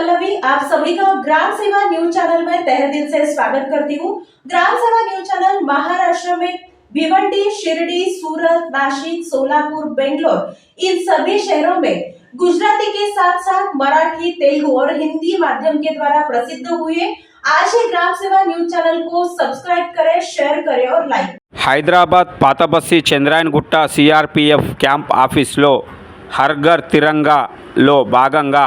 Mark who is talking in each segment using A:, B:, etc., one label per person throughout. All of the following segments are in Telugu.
A: पल्लवी आप सभी का ग्राम सेवा न्यूज चैनल में तहे दिल से स्वागत करती हूँ ग्राम सेवा न्यूज चैनल महाराष्ट्र में भिवंडी शिरडी सूरत नासिक सोलापुर बेंगलोर इन सभी शहरों में गुजराती के साथ साथ मराठी तेलुगु और हिंदी माध्यम के द्वारा प्रसिद्ध हुए आज ही ग्राम सेवा न्यूज चैनल को सब्सक्राइब करें शेयर करें और like
B: Hyderabad పాతబస్సి Chandrayangutta CRPF camp ఆఫీస్లో హర్ఘర్ తిరంగాలో భాగంగా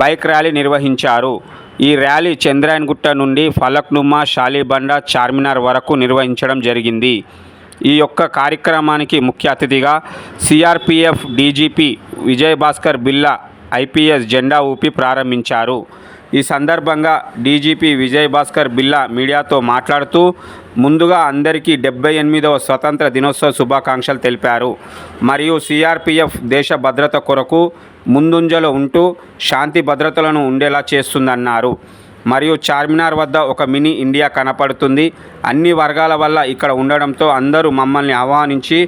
B: బైక్ ర్యాలీ నిర్వహించారు. ఈ ర్యాలీ చంద్రాయన్గుట్ట నుండి ఫలక్నుమా షాలిబండ చార్మినార్ వరకు నిర్వహించడం జరిగింది. ఈ యొక్క కార్యక్రమానికి ముఖ్య అతిథిగా సిఆర్పిఎఫ్ డీజీపీ విజయ్ భాస్కర్ బిల్లా ఐపీఎస్ జెండా ఊపి ప్రారంభించారు. ఈ సందర్భంగా డీజీపీ విజయ్ భాస్కర్ బిల్లా మీడియాతో మాట్లాడుతూ ముందుగా అందరికీ డెబ్బై ఎనిమిదవ స్వతంత్ర దినోత్సవ శుభాకాంక్షలు తెలిపారు. మరియు సిఆర్పిఎఫ్ దేశ భద్రత కొరకు ముందుంజలో ఉంటూ శాంతి భద్రతలను ఉండేలా చేస్తుందన్నారు. మరియు చార్మినార్ వద్ద ఒక మినీ ఇండియా కనపడుతుంది. అన్ని వర్గాల వల్ల ఇక్కడ ఉండడంతో అందరూ మమ్మల్ని ఆహ్వానించి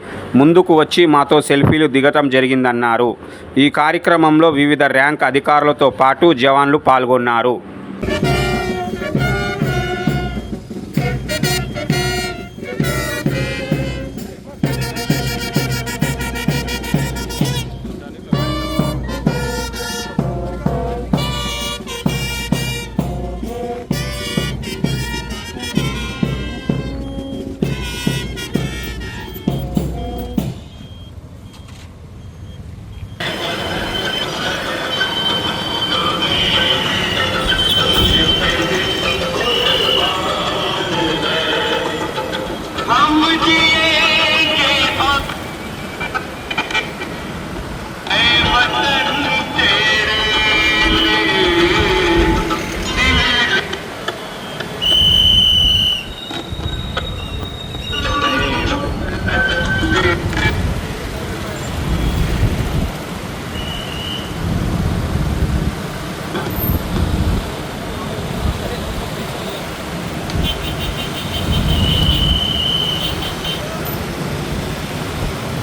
B: ముందుకు వచ్చి మాతో సెల్ఫీలు దిగటం జరిగిందన్నారు. ఈ కార్యక్రమంలో వివిధ ర్యాంక్ అధికారులతో పాటు జవాన్లు పాల్గొన్నారు.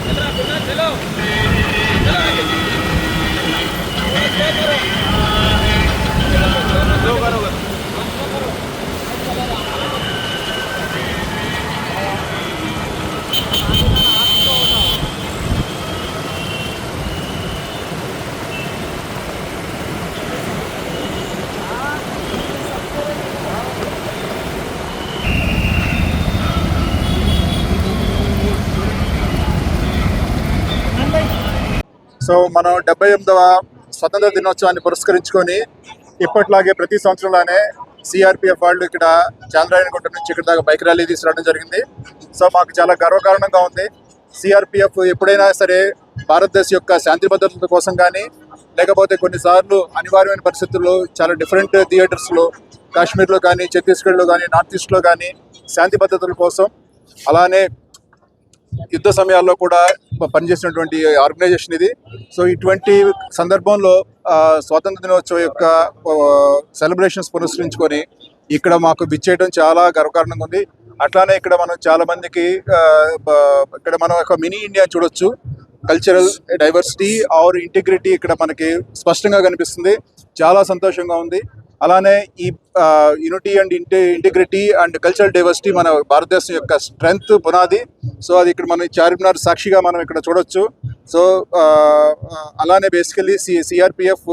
C: चलो चलो
D: సో మనం డెబ్బై ఎనిమిదవ స్వతంత్ర దినోత్సవాన్ని పురస్కరించుకొని ఇప్పట్లాగే ప్రతి సంవత్సరంలోనే సిఆర్పిఎఫ్ వాళ్ళు ఇక్కడ చాంద్రాయణగుట్ట నుంచి ఇక్కడ దాకా బైక్ ర్యాలీ తీసుకురావడం జరిగింది. సో మాకు చాలా గర్వకారణంగా ఉంది. సిఆర్పిఎఫ్ ఎప్పుడైనా సరే భారతదేశం యొక్క శాంతి భద్రతల కోసం కానీ లేకపోతే కొన్నిసార్లు అనివార్యమైన పరిస్థితుల్లో చాలా డిఫరెంట్ థియేటర్స్లో కాశ్మీర్లో కానీ ఛత్తీస్గఢ్లో కానీ నార్త్ ఈస్ట్లో కానీ శాంతి భద్రతల కోసం అలానే యుద్ధ సమయాల్లో కూడా పనిచేసినటువంటి ఆర్గనైజేషన్ ఇది. సో ఇటువంటి సందర్భంలో స్వాతంత్ర దినోత్సవం యొక్క సెలబ్రేషన్స్ పురస్కరించుకొని ఇక్కడ మాకు విచ్చేయడం చాలా గర్వకారణంగా ఉంది. అట్లానే ఇక్కడ మనం చాలా మందికి ఇక్కడ మనం ఒక మినీ ఇండియా చూడొచ్చు. కల్చరల్ డైవర్సిటీ ఆర్ ఇంటిగ్రిటీ ఇక్కడ మనకి స్పష్టంగా కనిపిస్తుంది. చాలా సంతోషంగా ఉంది. అలానే ఈ యూనిటీ అండ్ ఇంటి ఇంటిగ్రిటీ అండ్ కల్చరల్ డైవర్సిటీ మన భారతదేశం యొక్క స్ట్రెంగ్త్ పునాది. సో అది ఇక్కడ మనం చార్మినార్ సాక్షిగా మనం ఇక్కడ చూడొచ్చు. సో అలానే బేసికలీ సి సిఆర్పిఎఫ్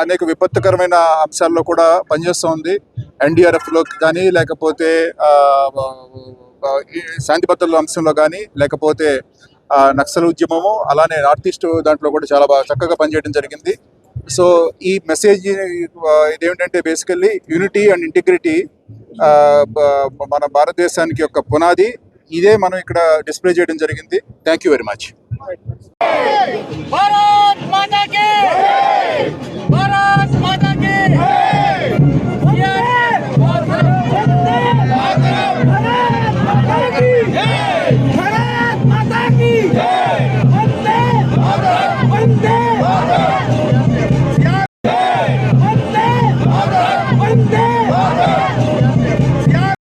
D: అనేక విపత్తుకరమైన అంశాల్లో కూడా పనిచేస్తూ ఉంది. ఎన్డీఆర్ఎఫ్లో కానీ లేకపోతే ఈ శాంతి భద్రతల అంశంలో కానీ లేకపోతే నక్సల్ ఉద్యమము అలానే నార్త్ ఈస్ట్ దాంట్లో కూడా చాలా బాగా చక్కగా పనిచేయడం జరిగింది. సో ఈ మెసేజ్ ఇదేమిటంటే బేసికల్లీ యూనిటీ అండ్ ఇంటిగ్రిటీ మన భారతదేశానికి యొక్క పునాది. ఇదే మనం ఇక్కడ డిస్ప్లే చేయడం జరిగింది.
E: Thank you very much Bharat Bharat